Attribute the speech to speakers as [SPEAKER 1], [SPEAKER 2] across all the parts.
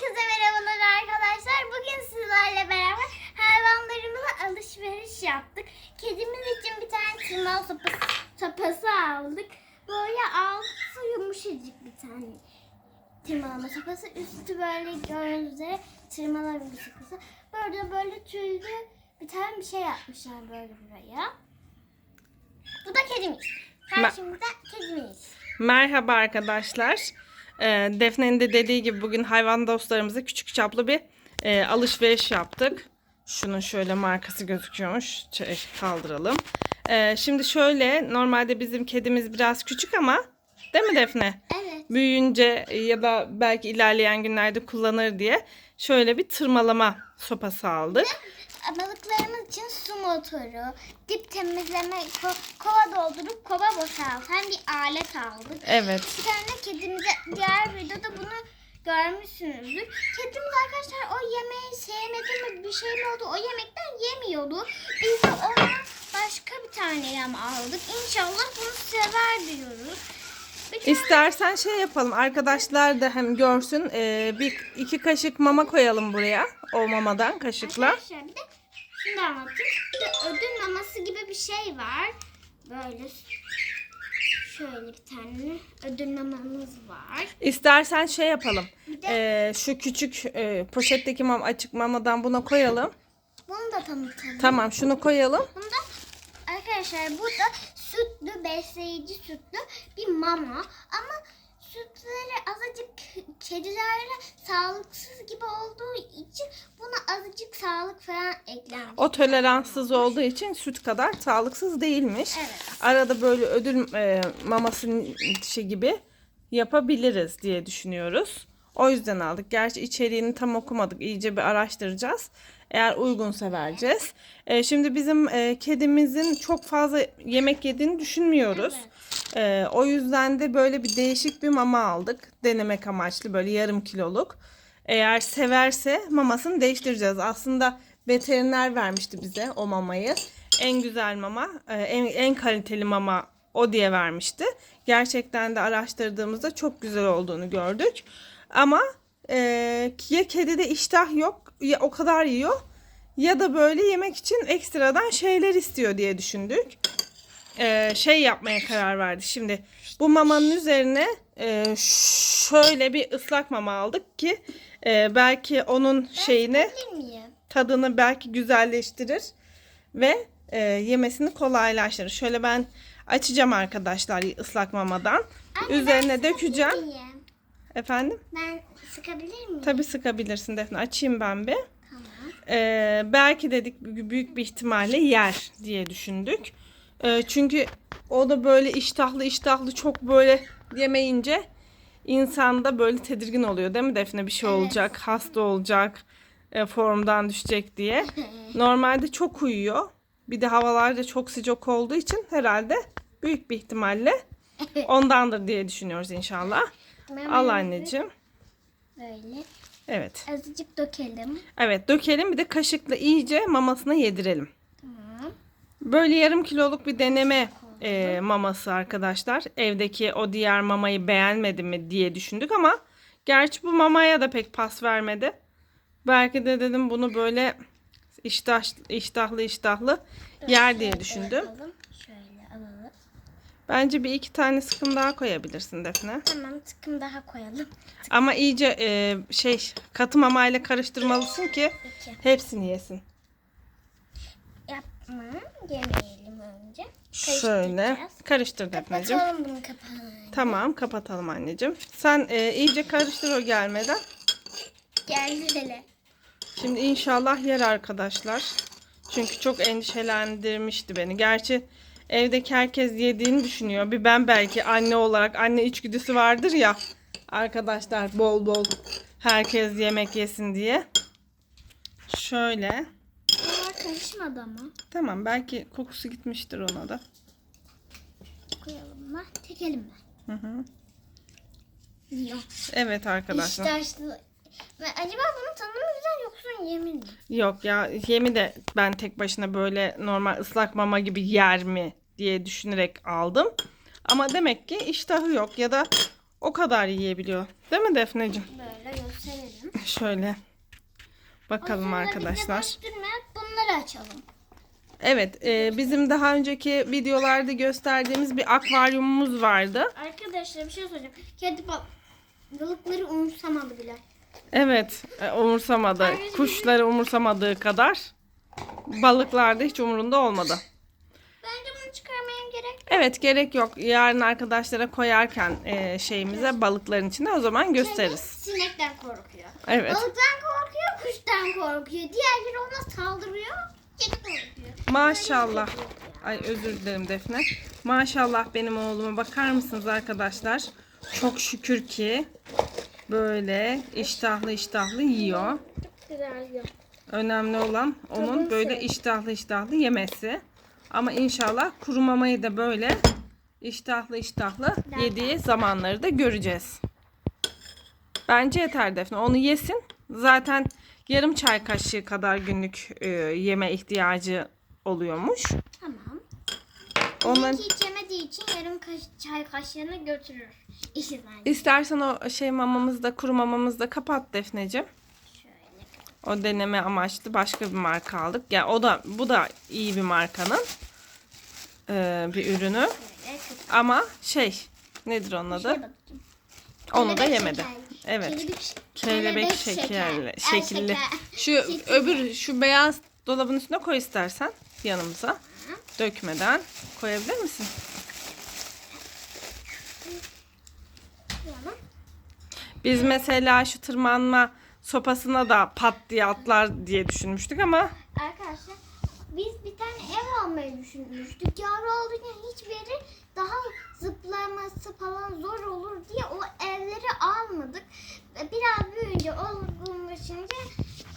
[SPEAKER 1] Herkese merhabalar arkadaşlar. Bugün sizlerle beraber hayvanlarımıza alışveriş yaptık. Kedimiz için bir tane tırmal sopası, sopası aldık. Böyle altı yumuşacık bir tane tırmalama sopası. Üstü böyle gördüğünüz üzere tırmalama bir sopası. Böyle böyle tüylü bir tane bir şey yapmışlar böyle buraya. Bu da kedimiz. Karşımızda kedimiz.
[SPEAKER 2] Merhaba arkadaşlar. Ee, Defne'nin de dediği gibi bugün hayvan dostlarımıza küçük çaplı bir e, alışveriş yaptık. Şunun şöyle markası gözüküyormuş. Şöyle kaldıralım. Ee, şimdi şöyle normalde bizim kedimiz biraz küçük ama değil mi Defne?
[SPEAKER 1] Evet.
[SPEAKER 2] Büyüyünce ya da belki ilerleyen günlerde kullanır diye şöyle bir tırmalama sopası aldık.
[SPEAKER 1] Balıklarımız için su motoru, dip temizleme, ko- kova doldurup kova boşaltan bir alet aldık.
[SPEAKER 2] Evet.
[SPEAKER 1] Bir tane kedimize diğer videoda bunu görmüşsünüzdür. Kedimiz arkadaşlar o yemeği sevmedi mi bir şey mi oldu o yemekten yemiyordu. Biz de ona başka bir tane yem aldık. İnşallah bunu sever diyoruz.
[SPEAKER 2] İstersen şey yapalım arkadaşlar da hem görsün Ee, bir iki kaşık mama koyalım buraya o mamadan kaşıkla.
[SPEAKER 1] Arkadaşlar bir de şunu da anlatayım. Bir de ödül maması gibi bir şey var. Böyle şöyle bir tane ödül mamamız var.
[SPEAKER 2] İstersen şey yapalım.
[SPEAKER 1] Bir de
[SPEAKER 2] Ee, şu küçük e, poşetteki mam açık mamadan buna koyalım.
[SPEAKER 1] bunu da tanıtalım.
[SPEAKER 2] Tamam şunu koyalım.
[SPEAKER 1] Bunda arkadaşlar bu da sütlü besleyici sütlü bir mama ama sütleri azıcık kedilerle sağlıksız gibi olduğu için buna azıcık sağlık falan eklenmiş.
[SPEAKER 2] O toleranssız olduğu için süt kadar sağlıksız değilmiş.
[SPEAKER 1] Evet.
[SPEAKER 2] Arada böyle ödül e, maması şey gibi yapabiliriz diye düşünüyoruz. O yüzden aldık. Gerçi içeriğini tam okumadık. İyice bir araştıracağız. Eğer uygunsa vereceğiz. E, şimdi bizim e, kedimizin çok fazla yemek yediğini düşünmüyoruz. E, o yüzden de böyle bir değişik bir mama aldık. Denemek amaçlı böyle yarım kiloluk. Eğer severse mamasını değiştireceğiz. Aslında veteriner vermişti bize o mamayı. En güzel mama, e, en, en kaliteli mama o diye vermişti. Gerçekten de araştırdığımızda çok güzel olduğunu gördük. Ama e, ya kedide iştah yok ya o kadar yiyor ya da böyle yemek için ekstradan şeyler istiyor diye düşündük. E, şey yapmaya karar verdi. Şimdi bu mamanın üzerine e, şöyle bir ıslak mama aldık ki e, belki onun şeyini tadını belki güzelleştirir ve e, yemesini kolaylaştırır. Şöyle ben açacağım arkadaşlar ıslak mamadan.
[SPEAKER 1] Anne,
[SPEAKER 2] Üzerine
[SPEAKER 1] ben
[SPEAKER 2] dökeceğim.
[SPEAKER 1] miyim?
[SPEAKER 2] Efendim?
[SPEAKER 1] Ben sıkabilir miyim?
[SPEAKER 2] Tabii sıkabilirsin Defne. Açayım ben bir.
[SPEAKER 1] Tamam.
[SPEAKER 2] Ee, belki dedik büyük bir ihtimalle yer diye düşündük. Ee, çünkü o da böyle iştahlı iştahlı çok böyle yemeyince insanda böyle tedirgin oluyor değil mi Defne? Bir şey
[SPEAKER 1] Evet.
[SPEAKER 2] olacak, hasta olacak, e, formdan düşecek diye. Normalde çok uyuyor. Bir de havalar da çok sıcak olduğu için herhalde büyük bir ihtimalle ondandır diye düşünüyoruz inşallah. Al anneciğim.
[SPEAKER 1] Böyle
[SPEAKER 2] Evet.
[SPEAKER 1] azıcık dökelim.
[SPEAKER 2] Evet dökelim bir de kaşıkla iyice mamasına yedirelim.
[SPEAKER 1] Tamam.
[SPEAKER 2] Böyle yarım kiloluk bir deneme e, maması arkadaşlar. Evdeki o diğer mamayı beğenmedi mi diye düşündük ama gerçi bu mamaya da pek pas vermedi. Belki de dedim bunu böyle iştah, iştahlı iştahlı yer diye düşündüm.
[SPEAKER 1] Bakalım.
[SPEAKER 2] Bence bir iki tane sıkım daha koyabilirsin Defne.
[SPEAKER 1] Tamam tıkım daha koyalım.
[SPEAKER 2] Ama iyice e, şey katı mamayla karıştırmalısın ki
[SPEAKER 1] Peki.
[SPEAKER 2] hepsini yesin.
[SPEAKER 1] Yapma. Yemeyelim önce.
[SPEAKER 2] Şöyle
[SPEAKER 1] Karıştıracağız.
[SPEAKER 2] karıştır Defneciğim.
[SPEAKER 1] Kapatalım bunu kapağını.
[SPEAKER 2] Tamam kapatalım anneciğim. Sen e, iyice karıştır o gelmeden.
[SPEAKER 1] Geldi hele.
[SPEAKER 2] Şimdi inşallah yer arkadaşlar. Çünkü çok endişelendirmişti beni. Gerçi evdeki herkes yediğini düşünüyor. Bir ben belki anne olarak anne içgüdüsü vardır ya. Arkadaşlar bol bol herkes yemek yesin diye. Şöyle.
[SPEAKER 1] Bunlar karışmadı ama.
[SPEAKER 2] Tamam belki kokusu gitmiştir ona da.
[SPEAKER 1] Koyalım mı? Tekelim mi?
[SPEAKER 2] Hı hı.
[SPEAKER 1] Yok.
[SPEAKER 2] Evet arkadaşlar.
[SPEAKER 1] İşte Acaba bunun tadı mı güzel yoksa yemin mi?
[SPEAKER 2] Yok ya yemi de ben tek başına böyle normal ıslak mama gibi yer mi diye düşünerek aldım. Ama demek ki iştahı yok ya da o kadar yiyebiliyor. Değil mi Defneciğim?
[SPEAKER 1] Böyle gösterelim.
[SPEAKER 2] şöyle bakalım
[SPEAKER 1] Sonra
[SPEAKER 2] arkadaşlar.
[SPEAKER 1] bunları açalım.
[SPEAKER 2] Evet, e, bizim daha önceki videolarda gösterdiğimiz bir akvaryumumuz vardı.
[SPEAKER 1] Arkadaşlar bir şey soracağım. Kedi bal balıkları umursamadı bile.
[SPEAKER 2] Evet, e, umursamadı. Kuşları umursamadığı kadar balıklar da hiç umurunda olmadı.
[SPEAKER 1] Bence bunu çıkarmaya gerek
[SPEAKER 2] Evet, gerek yok. Yarın arkadaşlara koyarken e, şeyimize balıkların içinde o zaman gösteririz.
[SPEAKER 1] Sinekten korkuyor.
[SPEAKER 2] Evet.
[SPEAKER 1] Balıktan korkuyor, kuştan korkuyor. Diğerleri ona saldırıyor. Kedi korkuyor.
[SPEAKER 2] Maşallah. Ay özür dilerim Defne. Maşallah benim oğluma bakar mısınız arkadaşlar? Çok şükür ki böyle iştahlı iştahlı yiyor.
[SPEAKER 1] Çok güzel yiyor.
[SPEAKER 2] Önemli olan onun böyle iştahlı iştahlı yemesi. Ama inşallah kurumamayı da böyle iştahlı iştahlı yediği zamanları da göreceğiz. Bence yeter Defne. Onu yesin. Zaten yarım çay kaşığı kadar günlük e, yeme ihtiyacı oluyormuş.
[SPEAKER 1] Tamam.
[SPEAKER 2] Onların
[SPEAKER 1] Ondan... hiç yemediği için yarım kaş çay kaşığını götürür. İşi bence.
[SPEAKER 2] İstersen o şey mamamızı da kuru mamamızı da kapat Defneciğim.
[SPEAKER 1] Şöyle.
[SPEAKER 2] O deneme amaçlı başka bir marka aldık. Yani o da bu da iyi bir markanın e, bir ürünü. Ama şey nedir onun adı? Onu da yemedi.
[SPEAKER 1] şekerli.
[SPEAKER 2] Evet.
[SPEAKER 1] Kelebek,
[SPEAKER 2] Kelebek
[SPEAKER 1] şeker.
[SPEAKER 2] şekerli, şekilli. Şu öbür şu beyaz dolabın üstüne koy istersen yanımıza. Dökmeden koyabilir misin? Biz mesela şu tırmanma sopasına da pat diye atlar diye düşünmüştük ama
[SPEAKER 1] Arkadaşlar biz bir tane ev almayı düşünmüştük. Yavru olduğu için hiçbir yeri daha zıplaması falan zor olur diye o evleri almadık. Biraz büyüyünce olgunlaşınca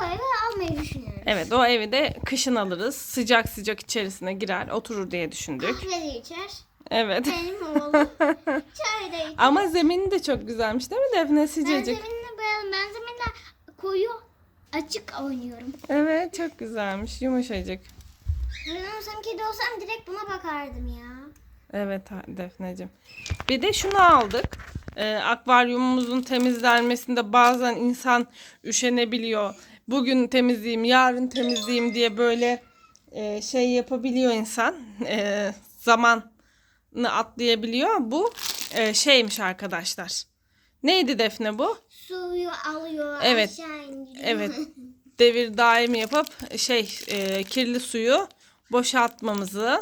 [SPEAKER 1] o evi almayı düşünüyoruz.
[SPEAKER 2] evet o evi de kışın alırız. Sıcak sıcak içerisine girer oturur diye düşündük.
[SPEAKER 1] Kahve de içer.
[SPEAKER 2] Evet.
[SPEAKER 1] Benim oğlum çay da içer.
[SPEAKER 2] Ama zemini de çok güzelmiş değil mi Defne
[SPEAKER 1] ben
[SPEAKER 2] sıcacık?
[SPEAKER 1] zeminle. Ben zeminle koyu açık oynuyorum.
[SPEAKER 2] Evet çok güzelmiş yumuşacık.
[SPEAKER 1] Ben olsam kedi olsam direkt buna bakardım ya.
[SPEAKER 2] Evet ha- Defneciğim. Bir de şunu aldık. Ee, akvaryumumuzun temizlenmesinde bazen insan üşenebiliyor. Bugün temizleyeyim, yarın temizleyeyim diye böyle e, şey yapabiliyor insan. E, zamanını atlayabiliyor. Bu e, şeymiş arkadaşlar. Neydi Defne bu?
[SPEAKER 1] Suyu alıyor
[SPEAKER 2] Evet.
[SPEAKER 1] aşağı indiriyor.
[SPEAKER 2] Evet. Devir daim yapıp şey e, kirli suyu boşaltmamızı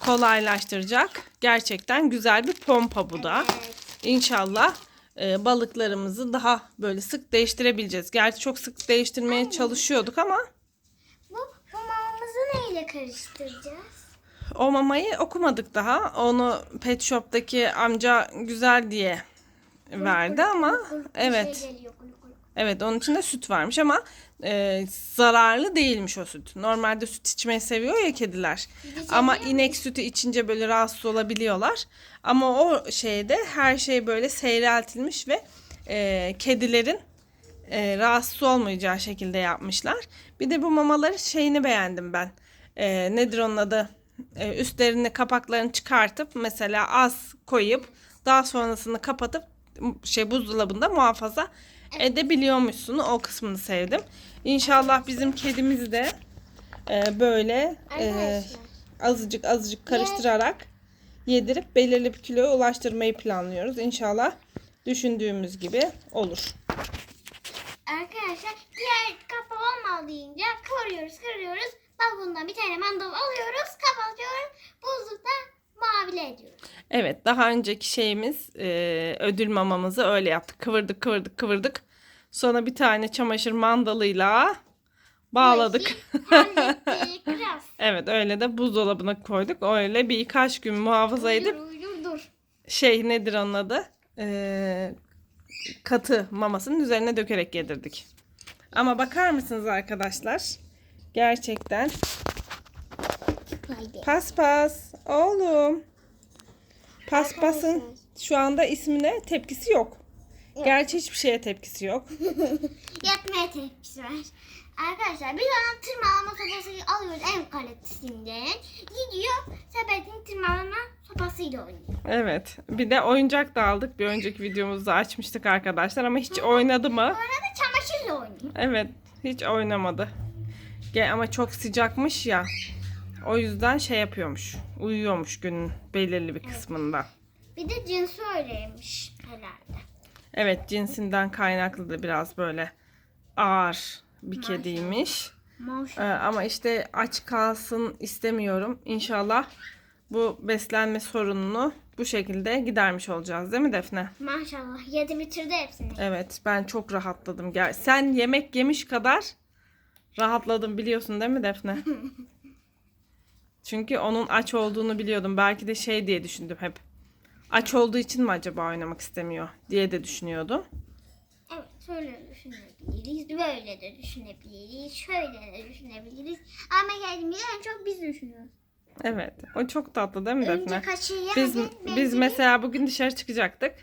[SPEAKER 2] kolaylaştıracak. Gerçekten güzel bir pompa bu da.
[SPEAKER 1] Evet.
[SPEAKER 2] İnşallah e, balıklarımızı daha böyle sık değiştirebileceğiz. Gerçi çok sık değiştirmeye çalışıyorduk ama
[SPEAKER 1] Bu, bu mamamızı neyle karıştıracağız?
[SPEAKER 2] o mamayı okumadık daha. Onu Pet Shop'taki amca güzel diye verdi ama evet.
[SPEAKER 1] Şey guluk.
[SPEAKER 2] Evet onun içinde süt varmış ama e, zararlı değilmiş o süt. Normalde süt içmeyi seviyor ya kediler.
[SPEAKER 1] de
[SPEAKER 2] Ama
[SPEAKER 1] seviyor
[SPEAKER 2] inek sütü içince böyle rahatsız olabiliyorlar. Ama o şeyde her şey böyle seyreltilmiş ve e, kedilerin e, rahatsız olmayacağı şekilde yapmışlar. Bir de bu mamaları şeyini beğendim ben. E, nedir onun adı? E, üstlerini kapaklarını çıkartıp mesela az koyup daha sonrasını kapatıp şey buzdolabında muhafaza edebiliyormuşsun. O kısmını sevdim. İnşallah bizim kedimiz de e, böyle e, azıcık azıcık karıştırarak yedirip belirli bir kiloya ulaştırmayı planlıyoruz. İnşallah düşündüğümüz gibi olur.
[SPEAKER 1] Arkadaşlar diğer kapa olmadığınca kıvırıyoruz kıvırıyoruz. Balkondan bir tane mandal alıyoruz kapatıyoruz.
[SPEAKER 2] Evet daha önceki şeyimiz e, ödül mamamızı öyle yaptık. Kıvırdık kıvırdık kıvırdık. Sonra bir tane çamaşır mandalıyla bağladık. Evet öyle de buzdolabına koyduk. Öyle birkaç gün muhafaza edip şey nedir onun adı? E, katı mamasının üzerine dökerek yedirdik. Ama bakar mısınız arkadaşlar? Gerçekten
[SPEAKER 1] Haydi.
[SPEAKER 2] paspas oğlum. Paspasın şu anda ismine tepkisi yok. Gerçi hiçbir şeye tepkisi yok.
[SPEAKER 1] Yatmaya tepkisi var. Arkadaşlar bir tane tırmalama sopası alıyoruz en kalitesinden. Gidiyor sepetin tırmalama sopasıyla oynuyor.
[SPEAKER 2] Evet. Bir de oyuncak da aldık. Bir önceki videomuzda açmıştık arkadaşlar ama hiç oynadı mı?
[SPEAKER 1] Sonra da çamaşırla oynuyor.
[SPEAKER 2] Evet. Hiç oynamadı. Ge- Ama çok sıcakmış ya. O yüzden şey yapıyormuş. Uyuyormuş günün belirli bir kısmında.
[SPEAKER 1] Bir de cinsi öyleymiş herhalde.
[SPEAKER 2] Evet cinsinden kaynaklı da biraz böyle ağır bir kediymiş. Ee,
[SPEAKER 1] Maşallah.
[SPEAKER 2] ama işte aç kalsın istemiyorum. İnşallah bu beslenme sorununu bu şekilde gidermiş olacağız değil mi Defne?
[SPEAKER 1] Maşallah. Yedi bitirdi hepsini.
[SPEAKER 2] Evet ben çok rahatladım. Gel sen yemek yemiş kadar rahatladım biliyorsun değil mi Defne? Çünkü onun aç olduğunu biliyordum. Belki de şey diye düşündüm hep. Aç olduğu için mi acaba oynamak istemiyor diye de düşünüyordum.
[SPEAKER 1] Evet, şöyle düşünebiliriz, böyle de düşünebiliriz, şöyle de düşünebiliriz. Ama kendimizi en çok biz düşünüyoruz.
[SPEAKER 2] Evet. O çok tatlı değil mi
[SPEAKER 1] Önce
[SPEAKER 2] Defne?
[SPEAKER 1] kaçıyı
[SPEAKER 2] Biz
[SPEAKER 1] hadi
[SPEAKER 2] biz
[SPEAKER 1] belki-
[SPEAKER 2] mesela bugün dışarı çıkacaktık.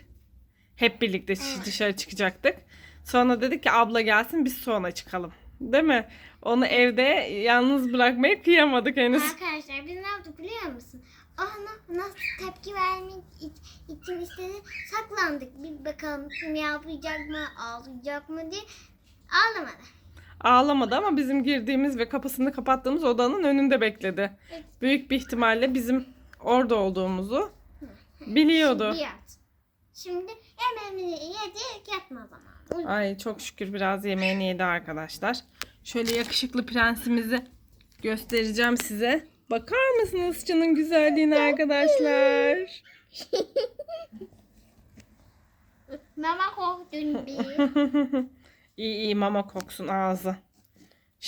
[SPEAKER 2] Hep birlikte dışarı çıkacaktık. Sonra dedik ki abla gelsin biz sonra çıkalım. Değil mi? Onu evde yalnız bırakmaya kıyamadık henüz.
[SPEAKER 1] Arkadaşlar biz ne yaptık biliyor musun? Ona nasıl tepki vermek için istedi. Saklandık. Bir bakalım kim yapacak mı, ağlayacak mı diye. Ağlamadı.
[SPEAKER 2] Ağlamadı ama bizim girdiğimiz ve kapısını kapattığımız odanın önünde bekledi.
[SPEAKER 1] Evet.
[SPEAKER 2] Büyük bir ihtimalle bizim orada olduğumuzu biliyordu.
[SPEAKER 1] Şimdi yat. Şimdi yemeğimizi yedik yatma zamanı.
[SPEAKER 2] Ay çok şükür biraz yemeğini yedi arkadaşlar. Şöyle yakışıklı prensimizi göstereceğim size. Bakar mısınız şunun güzelliğine arkadaşlar?
[SPEAKER 1] Mama korktun bir.
[SPEAKER 2] iyi iyi mama koksun ağzı.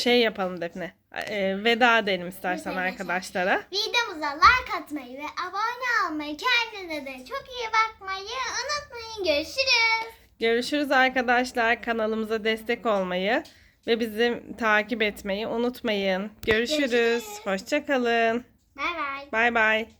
[SPEAKER 2] Şey yapalım Defne. e, veda edelim istersen
[SPEAKER 1] Evet.
[SPEAKER 2] arkadaşlara.
[SPEAKER 1] Videomuza like atmayı ve abone olmayı, kendinize de çok iyi bakmayı unutmayın. Görüşürüz.
[SPEAKER 2] Görüşürüz arkadaşlar. Kanalımıza destek olmayı ve bizi takip etmeyi unutmayın. Görüşürüz.
[SPEAKER 1] Görüşürüz.
[SPEAKER 2] Hoşçakalın.
[SPEAKER 1] Bay bay.
[SPEAKER 2] Bay bay.